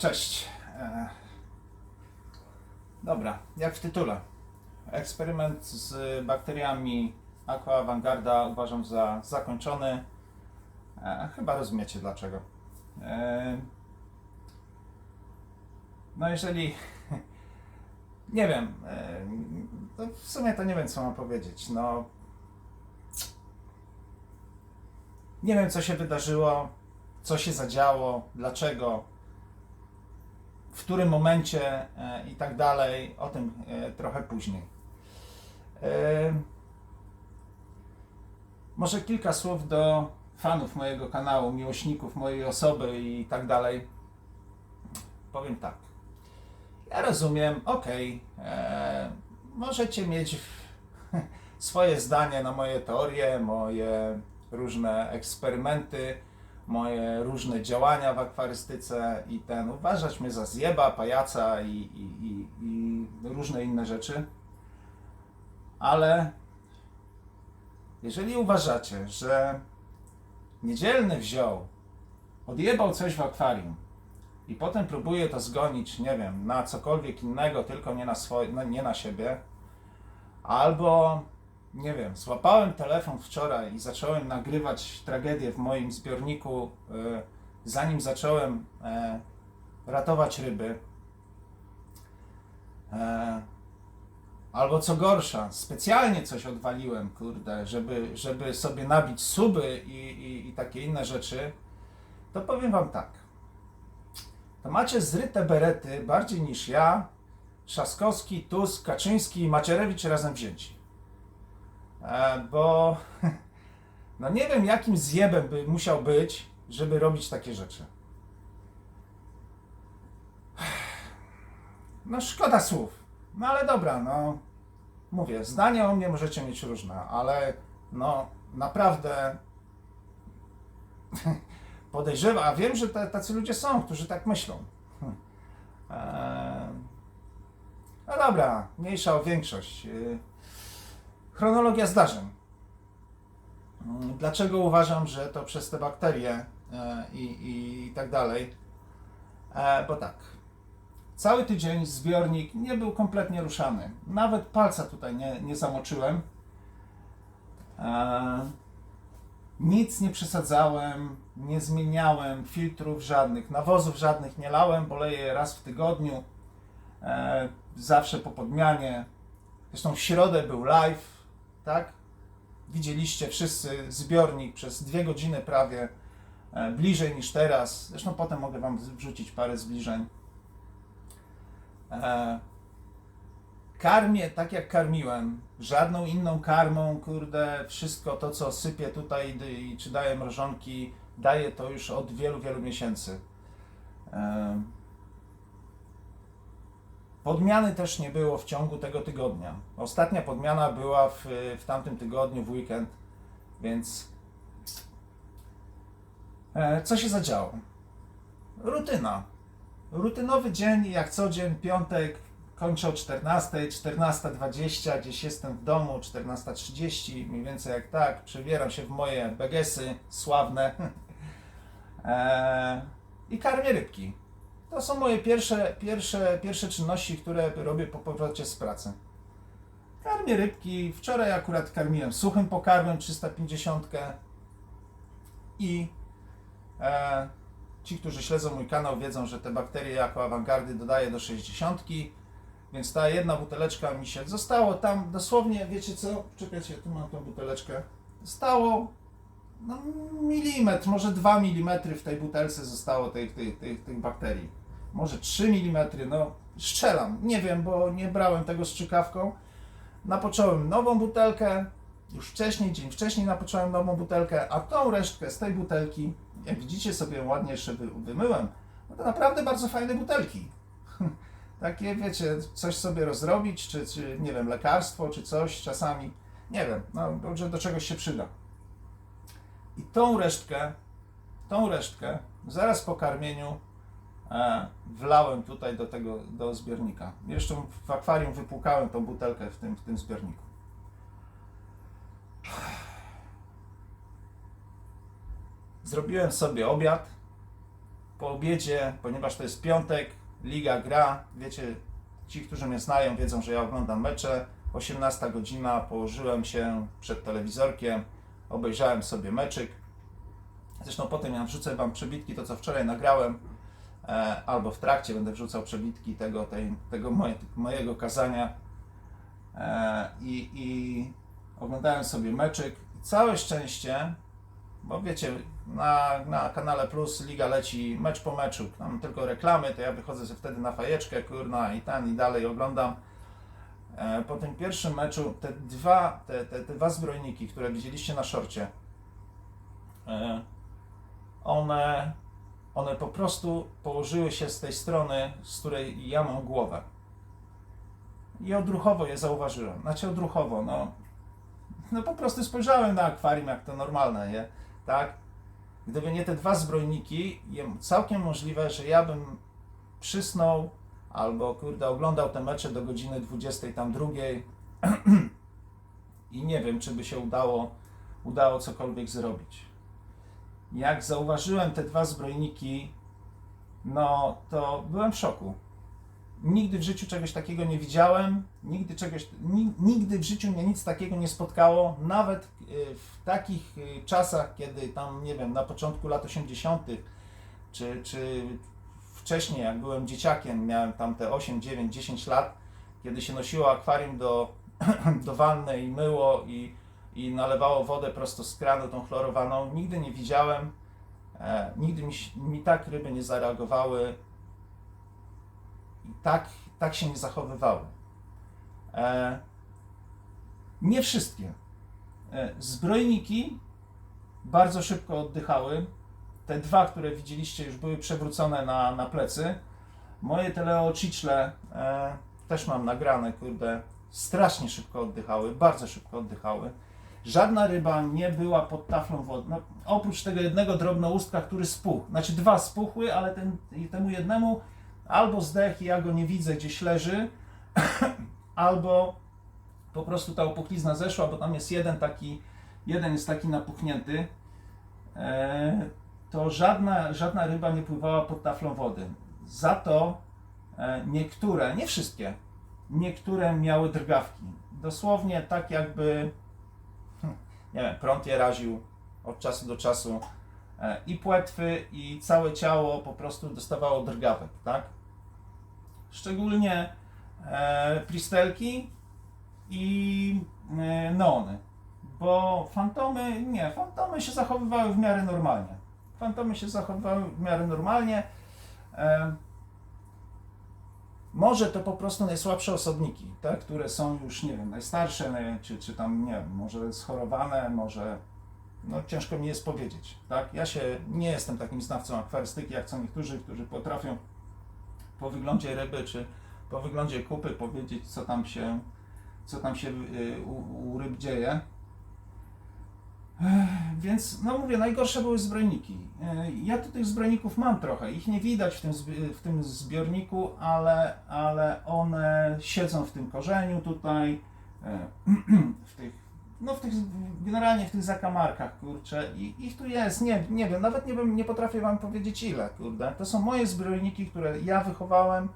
Cześć. E, Dobra, jak w tytule. Eksperyment z bakteriami Aqua Avangarda uważam za zakończony. E, Chyba rozumiecie dlaczego. E, No jeżeli... Nie wiem. to W sumie to nie wiem co mam powiedzieć. No... Nie wiem co się wydarzyło, co się zadziało, dlaczego w którym momencie e, i tak dalej, o tym e, trochę później. E, Może kilka słów do fanów mojego kanału, miłośników mojej osoby i tak dalej. Powiem tak. Ja rozumiem, okej, e, możecie mieć swoje zdanie na moje teorie, moje różne eksperymenty, moje różne działania w akwarystyce i ten, uważać mnie za zjeba, pajaca i, i, i, i różne inne rzeczy. Ale jeżeli uważacie, że niedzielny wziął, odjebał coś w akwarium i potem próbuje to zgonić, nie wiem, na cokolwiek innego, tylko nie na, swoje, no, nie na siebie, albo nie wiem, złapałem telefon wczoraj i zacząłem nagrywać tragedię w moim zbiorniku, e, zanim zacząłem e, ratować ryby. E, Albo co gorsza, specjalnie coś odwaliłem, kurde, żeby, żeby sobie nabić suby i, i, i takie inne rzeczy, to powiem wam tak. To macie zryte berety bardziej niż ja, Trzaskowski, Tusk, Kaczyński i Macierewicz razem wzięci. E, bo no nie wiem jakim zjebem by musiał być, żeby robić takie rzeczy. No szkoda słów. No ale dobra, no mówię, zdania o mnie możecie mieć różne, ale no naprawdę podejrzewam, a wiem, że tacy ludzie są, którzy tak myślą. Eee, no dobra, mniejsza o większość. Chronologia zdarzeń. Dlaczego uważam, że to przez te bakterie e, i, i tak dalej? E, Bo tak. Cały tydzień zbiornik nie był kompletnie ruszany. Nawet palca tutaj nie, nie zamoczyłem. E, Nic nie przesadzałem, nie zmieniałem filtrów żadnych, nawozów żadnych nie lałem, bo leję raz w tygodniu, e, zawsze po podmianie. Zresztą w środę był live, tak? Widzieliście wszyscy zbiornik przez dwie godziny prawie, e, bliżej niż teraz. Zresztą potem mogę Wam wrzucić parę zbliżeń. E, Karmię tak jak karmiłem, żadną inną karmą, kurde, wszystko to co sypię tutaj czy daję mrożonki, daję to już od wielu, wielu miesięcy. Podmiany też nie było w ciągu tego tygodnia. Ostatnia podmiana była w, w tamtym tygodniu, w weekend, więc e, co się zadziało? Rutyna. Rutynowy dzień, jak co dzień, piątek, kończę o 14, 14.20, gdzieś jestem w domu, 14.30, mniej więcej jak tak, przebieram się w moje begesy sławne e, i karmię rybki. To są moje pierwsze, pierwsze, pierwsze czynności, które robię po powrocie z pracy. Karmię rybki. Wczoraj akurat karmiłem suchym pokarmem 350 i e, ci, którzy śledzą mój kanał wiedzą, że te bakterie jako awangardy dodaję do 60, więc ta jedna buteleczka mi się zostało tam dosłownie, wiecie co? Czekajcie, tu mam tą buteleczkę. Zostało no, milimetr, może 2 mm w tej butelce zostało tych, tych, tych, tych bakterii. Może 3 mm, no strzelam, nie wiem, bo nie brałem tego strzykawką. Napocząłem nową butelkę, już wcześniej, dzień wcześniej napocząłem nową butelkę, a tą resztkę z tej butelki, jak widzicie sobie ładnie jeszcze wy- wymyłem, no to naprawdę bardzo fajne butelki. Takie, wiecie, coś sobie rozrobić, czy, czy nie wiem, lekarstwo, czy coś czasami, nie wiem, no, że do czegoś się przyda. I tą resztkę, tą resztkę, zaraz po karmieniu wlałem tutaj do tego, do zbiornika. Jeszcze w akwarium wypłukałem tą butelkę w tym, w tym zbiorniku. Zrobiłem sobie obiad. po obiedzie, ponieważ to jest piątek, liga gra, wiecie, ci, którzy mnie znają, wiedzą, że ja oglądam mecze. 18 godzina, położyłem się przed telewizorkiem, obejrzałem sobie meczyk. Zresztą potem ja wrzucę Wam przebitki, to co wczoraj nagrałem, e, albo w trakcie będę wrzucał przebitki tego, tej, tego moje, mojego kazania. E, i, I oglądałem sobie meczyk. Całe szczęście, bo wiecie, na, na kanale Plus Liga leci mecz po meczu, tam tylko reklamy, to ja wychodzę sobie wtedy na fajeczkę, kurna, i tam i dalej oglądam. E, Po tym pierwszym meczu te dwa, te, te, te dwa zbrojniki, które widzieliście na szorcie, e, one, one po prostu położyły się z tej strony, z której ja mam głowę. I odruchowo je zauważyłem. Znaczy odruchowo, no, no po prostu spojrzałem na akwarium, jak to normalne, nie? tak? Gdyby nie te dwa zbrojniki, całkiem możliwe, że ja bym przysnął albo kurde oglądał te mecze do godziny 20 tam drugiej i nie wiem, czy by się udało, udało cokolwiek zrobić. Jak zauważyłem te dwa zbrojniki, no to byłem w szoku. Nigdy w życiu czegoś takiego nie widziałem, nigdy, czegoś, ni- nigdy w życiu mnie nic takiego nie spotkało, nawet y, w takich y, czasach, kiedy tam, nie wiem, na początku lat 80., czy, czy wcześniej, jak byłem dzieciakiem, miałem tam te 8, 9, 10 lat, kiedy się nosiło akwarium do, do wanny i myło i, i nalewało wodę prosto z kranu, tą chlorowaną, nigdy nie widziałem, e, nigdy mi, mi tak ryby nie zareagowały i tak, tak się nie zachowywały. E, nie wszystkie. E, zbrojniki bardzo szybko oddychały. Te dwa, które widzieliście, już były przewrócone na, na plecy. Moje teleoczycle e, też mam nagrane, kurde, strasznie szybko oddychały, bardzo szybko oddychały. Żadna ryba nie była pod taflą wody. No, oprócz tego jednego drobnoustka, który spuchł. Znaczy dwa spuchły, ale ten, temu jednemu albo zdech i ja go nie widzę, gdzieś leży, albo po prostu ta opuchlizna zeszła, bo tam jest jeden taki, jeden jest taki napuchnięty, e, to żadna, żadna ryba nie pływała pod taflą wody. Za to e, niektóre, nie wszystkie, niektóre miały drgawki. Dosłownie tak jakby, nie wiem, prąd je raził od czasu do czasu e, i płetwy i całe ciało po prostu dostawało drgawek, tak? Szczególnie e, pristelki i e, neony. Bo fantomy, nie, fantomy się zachowywały w miarę normalnie. Fantomy się zachowywały w miarę normalnie. E, może to po prostu najsłabsze osobniki, te, które są już, nie wiem, najstarsze, czy, czy tam, nie wiem, może schorowane, może, no ciężko mi jest powiedzieć, tak? Ja się, nie jestem takim znawcą akwarystyki, jak są niektórzy, którzy potrafią po wyglądzie ryby, czy po wyglądzie kupy powiedzieć, co tam się, co tam się y, u, u ryb dzieje. Więc, no mówię, najgorsze były zbrojniki. E, Ja tu tych zbrojników mam trochę. Ich nie widać w tym, w tym zbiorniku, ale, ale one siedzą w tym korzeniu tutaj, e, w tych, no w tych, generalnie w tych zakamarkach, kurczę. I ich tu jest, nie, nie wiem, nawet nie, wiem, nie potrafię wam powiedzieć ile, kurde. To są moje zbrojniki, które ja wychowałem,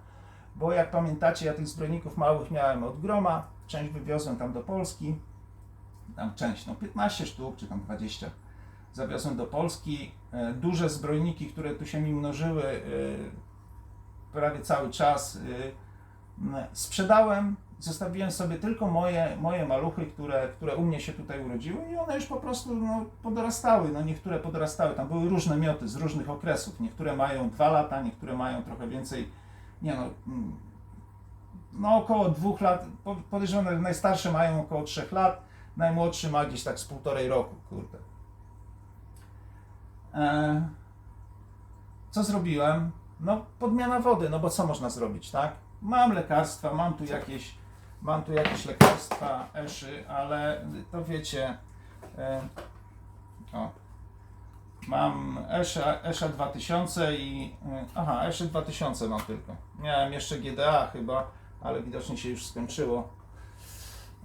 bo jak pamiętacie, ja tych zbrojników małych miałem od groma, część wywiozłem tam do Polski, tam część, no 15 sztuk, czy tam 20 zawiozłem do Polski. E, Duże zbrojniki, które tu się mi mnożyły e, prawie cały czas, e, sprzedałem. Zostawiłem sobie tylko moje, moje maluchy, które, które u mnie się tutaj urodziły i one już po prostu no, podorastały. No, niektóre podorastały, tam były różne mioty z różnych okresów. Niektóre mają 2 lata, niektóre mają trochę więcej, nie no, mm, no około dwóch lat. Po- Podejrzewam, że najstarsze mają około 3 lat. Najmłodszy ma gdzieś tak z półtorej roku, kurde. E, co zrobiłem? No, podmiana wody, no bo co można zrobić, tak? Mam lekarstwa, mam tu jakieś, mam tu jakieś lekarstwa, eszy, ale to wiecie, e, o, mam Esza, Esza 2000 i, e, aha, Eszy 2000 mam tylko. Miałem jeszcze GDA chyba, ale widocznie się już skończyło.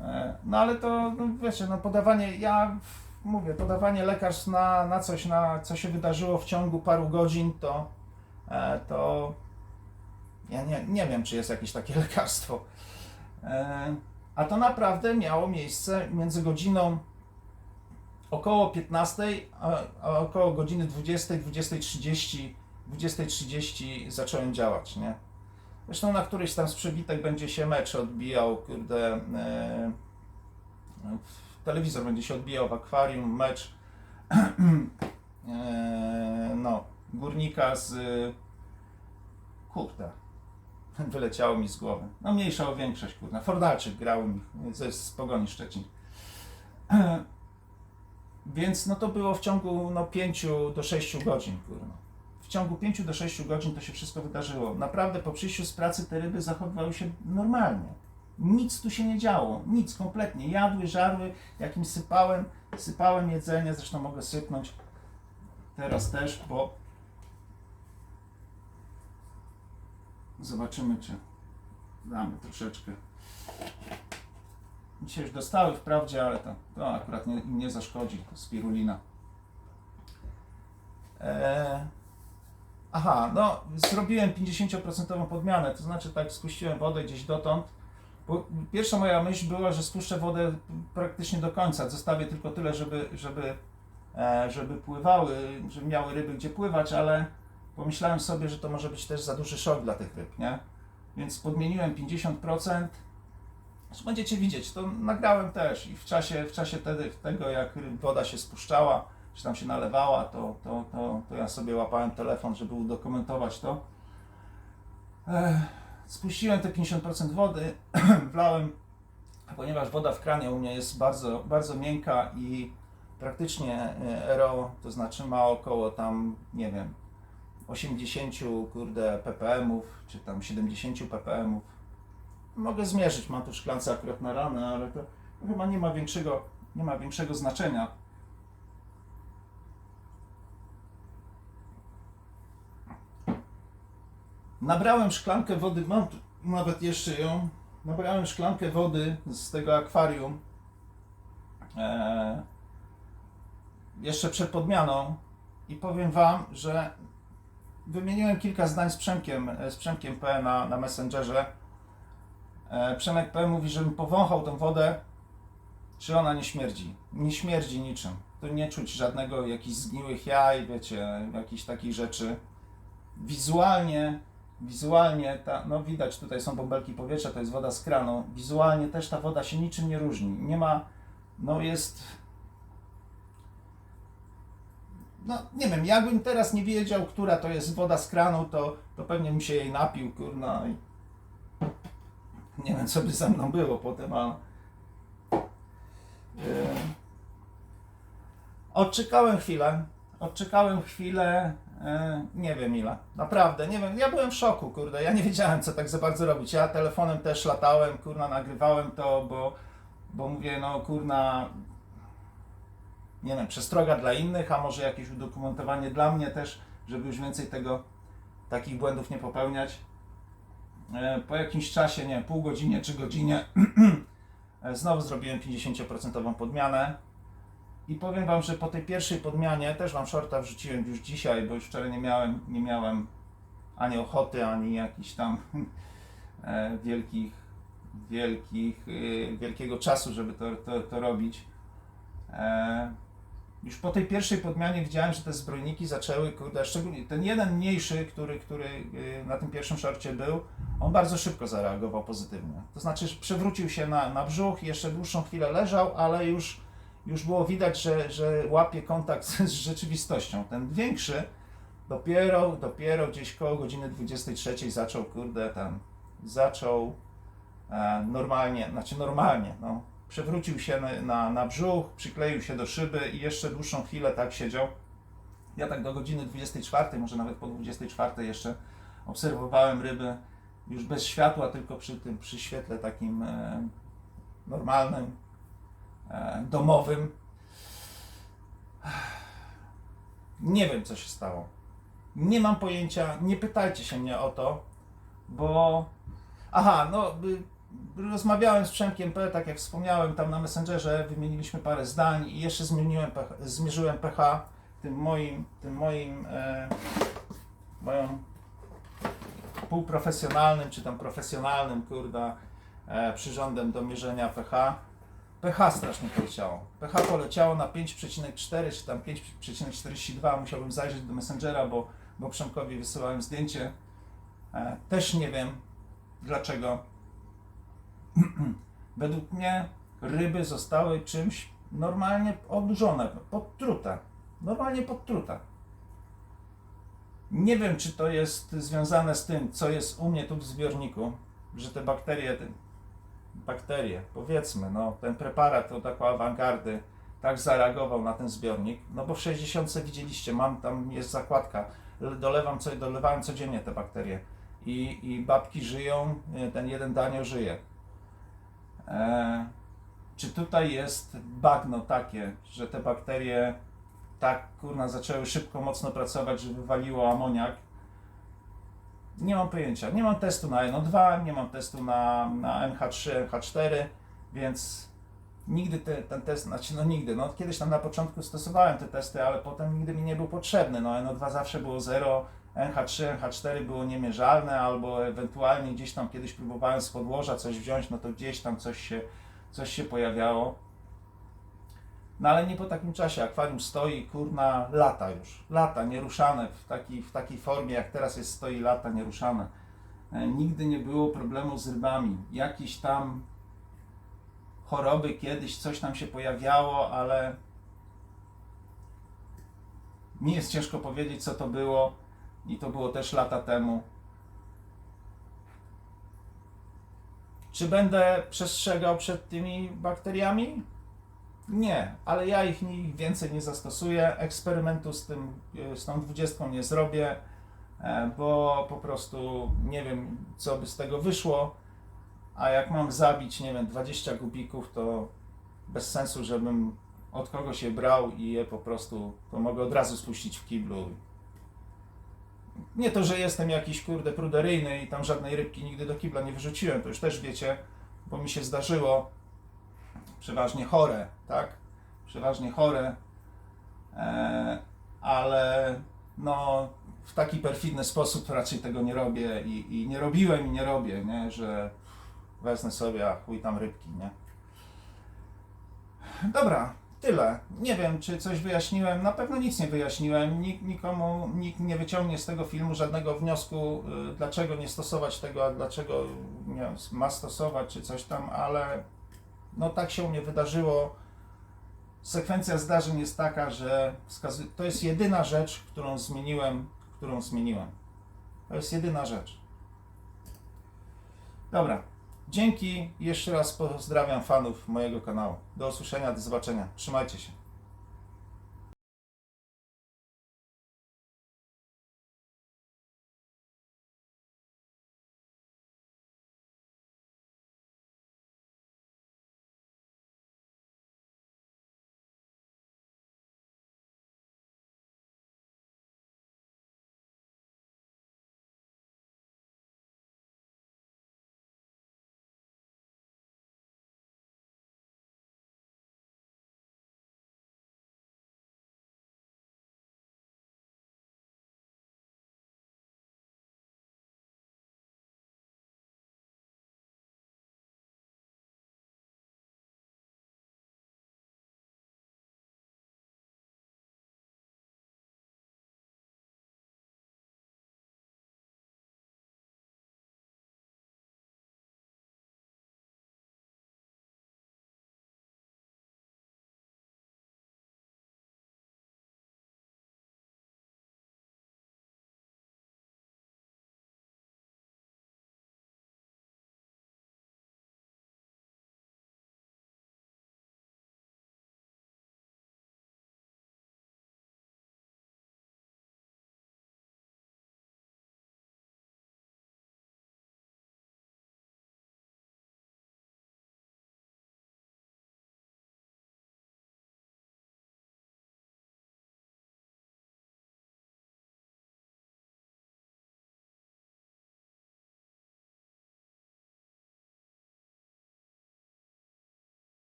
E, No ale to, no wiecie, no podawanie, ja mówię, podawanie lekarstw na, na coś, na co się wydarzyło w ciągu paru godzin, to, e, to ja nie, nie wiem, czy jest jakieś takie lekarstwo. E, A to naprawdę miało miejsce między godziną około 15, a, około godziny 20, 20.30, 20.30 zacząłem działać, nie? Zresztą na któryś tam z przebitek będzie się mecz odbijał, kurde, e, telewizor będzie się odbijał w akwarium, mecz e, no, górnika z kurde, wyleciało mi z głowy. No mniejsza o większość, kurde. Fordalczyk grał mi ze z Pogoni Szczecin. Więc no to było w ciągu no, 5 do 6 godzin, kurno. W ciągu 5 do 6 godzin to się wszystko wydarzyło. Naprawdę po przyjściu z pracy te ryby zachowywały się normalnie. Nic tu się nie działo, nic kompletnie. Jadły, żarły, jakim sypałem, sypałem jedzenie, zresztą mogę sypnąć teraz też, bo zobaczymy, czy damy troszeczkę. Dzisiaj już dostały wprawdzie, ale to, to akurat nie, nie zaszkodzi, to spirulina. Eee, aha, no zrobiłem 50% podmianę, to znaczy tak spuściłem wodę gdzieś dotąd, bo pierwsza moja myśl była, że spuszczę wodę praktycznie do końca, zostawię tylko tyle, żeby, żeby, e, żeby pływały, żeby miały ryby gdzie pływać, ale pomyślałem sobie, że to może być też za duży szok dla tych ryb, nie? Więc podmieniłem 50%. Zresztą Będziecie widzieć, to nagrałem też i w czasie, w czasie tego, jak woda się spuszczała, czy tam się nalewała, to, to, to, to ja sobie łapałem telefon, żeby udokumentować to. Spuściłem te 50% wody, wlałem, ponieważ woda w kranie u mnie jest bardzo, bardzo miękka i praktycznie e, RO, to znaczy ma około tam, nie wiem, 80 kurde ppmów, czy tam 70 ppmów. Mogę zmierzyć, mam tu szklance akurat na ranę, ale to chyba nie ma większego, nie ma większego znaczenia. Nabrałem szklankę wody, mam tu nawet jeszcze ją. Nabrałem szklankę wody z tego akwarium. E, jeszcze przed podmianą i powiem Wam, że wymieniłem kilka zdań z Przemkiem, z Przemkiem P na, na Messengerze. E, Przemek P mówi, żebym powąchał tą wodę, czy ona nie śmierdzi. Nie śmierdzi niczym. Tu nie czuć żadnego jakichś zgniłych jaj, wiecie, jakichś takich rzeczy. Wizualnie, wizualnie, ta, no widać tutaj są bąbelki powietrza, to jest woda z kranu. Wizualnie też ta woda się niczym nie różni. Nie ma, no jest no nie wiem, jakbym teraz nie wiedział, która to jest woda z kranu, to, to pewnie bym się jej napił, kurna i nie wiem, co by ze mną było potem, ale yy. odczekałem chwilę, odczekałem chwilę, nie wiem ile, naprawdę, nie wiem, ja byłem w szoku, kurde, ja nie wiedziałem, co tak za bardzo robić, ja telefonem też latałem, kurna, nagrywałem to, bo, bo mówię, no kurna, nie wiem, przestroga dla innych, a może jakieś udokumentowanie dla mnie też, żeby już więcej tego, takich błędów nie popełniać. E, Po jakimś czasie, nie pół godzinie czy godzinie, e, znowu zrobiłem 50% podmianę. I powiem Wam, że po tej pierwszej podmianie, też Wam shorta wrzuciłem już dzisiaj, bo już wczoraj nie miałem, nie miałem ani ochoty, ani jakichś tam e, wielkich, wielkich, e, wielkiego czasu, żeby to, to, to robić. E, już po tej pierwszej podmianie widziałem, że te zbrojniki zaczęły, kurde, szczególnie ten jeden mniejszy, który, który na tym pierwszym szorcie był, on bardzo szybko zareagował pozytywnie. To znaczy przewrócił się na, na brzuch, jeszcze dłuższą chwilę leżał, ale już, już było widać, że, że łapie kontakt z, rzeczywistością. Ten większy dopiero, dopiero gdzieś koło godziny 23 zaczął, kurde, tam, zaczął e, normalnie, znaczy normalnie, no, przewrócił się na, na, brzuch, przykleił się do szyby i jeszcze dłuższą chwilę tak siedział. Ja tak do godziny 24, może nawet po 24 jeszcze obserwowałem ryby już bez światła, tylko przy tym przy świetle takim e, normalnym, domowym. Nie wiem, co się stało. Nie mam pojęcia, nie pytajcie się mnie o to, bo. Aha, no. y, Rozmawiałem z Przemkiem P, tak jak wspomniałem, tam na Messengerze, wymieniliśmy parę zdań i jeszcze zmieniłem pH, zmierzyłem pH tym moim, tym moim, e, moją półprofesjonalnym, czy tam profesjonalnym, kurda, e, przyrządem do mierzenia pH. pH strasznie poleciało. pH poleciało na 5,4 czy tam 5,42. Musiałbym zajrzeć do Messengera, bo, bo Przemkowi wysyłałem zdjęcie. E, też nie wiem dlaczego. Według mnie ryby zostały czymś normalnie odurzone, podtrute. Normalnie podtrute. Nie wiem, czy to jest związane z tym, co jest u mnie tu w zbiorniku, że te bakterie, te bakterie, powiedzmy, no, ten preparat od awangardy tak zareagował na ten zbiornik, no bo w 60 widzieliście, mam tam, jest zakładka, dolewam, co, dolewałem codziennie te bakterie i, i babki żyją, ten jeden danio żyje. E, czy tutaj jest bagno takie, że te bakterie tak kurna zaczęły szybko, mocno pracować, że wywaliło amoniak? Nie mam pojęcia. Nie mam testu na NO2, nie mam testu na, na NH3, NH4, więc nigdy te, ten test, znaczy no nigdy, no kiedyś tam na początku stosowałem te testy, ale potem nigdy mi nie był potrzebny. No NO2 zawsze było 0, NH3, NH4 było niemierzalne, albo ewentualnie gdzieś tam kiedyś próbowałem z podłoża coś wziąć, no to gdzieś tam coś się, coś się pojawiało. No ale nie po takim czasie. Akwarium stoi, kurna, lata już. Lata, nieruszane, w, taki, w takiej formie jak teraz jest, stoi lata, nieruszane. E, nigdy nie było problemu z rybami. Jakieś tam choroby kiedyś, coś tam się pojawiało, ale mi jest ciężko powiedzieć, co to było. I to było też lata temu. Czy będę przestrzegał przed tymi bakteriami? Nie, ale ja ich więcej nie zastosuję. Eksperymentu z, tym, z tą dwudziestką nie zrobię, e, bo po prostu nie wiem, co by z tego wyszło. A jak mam zabić, nie wiem, 20 gubików, to bez sensu, żebym od kogoś je brał i je po prostu, to mogę od razu spuścić w kiblu. Nie to, że jestem jakiś kurde pruderyjny i tam żadnej rybki nigdy do kibla nie wyrzuciłem, to już też wiecie, bo mi się zdarzyło przeważnie chore, tak? Przeważnie chore, e, ale no w taki perfidny sposób raczej tego nie robię i, i nie robiłem i nie robię, nie? Że wezmę sobie, a chuj tam rybki, nie? Dobra, tyle. Nie wiem, czy coś wyjaśniłem. Na pewno nic nie wyjaśniłem. Nikt, nikomu, nikt nie wyciągnie z tego filmu żadnego wniosku, y, dlaczego nie stosować tego, a dlaczego nie, ma stosować, czy coś tam, ale no tak się u mnie wydarzyło. Sekwencja zdarzeń jest taka, że to jest jedyna rzecz, którą zmieniłem, którą zmieniłem. To jest jedyna rzecz. Dobra. Dzięki. Jeszcze raz pozdrawiam fanów mojego kanału. Do usłyszenia, do zobaczenia. Trzymajcie się.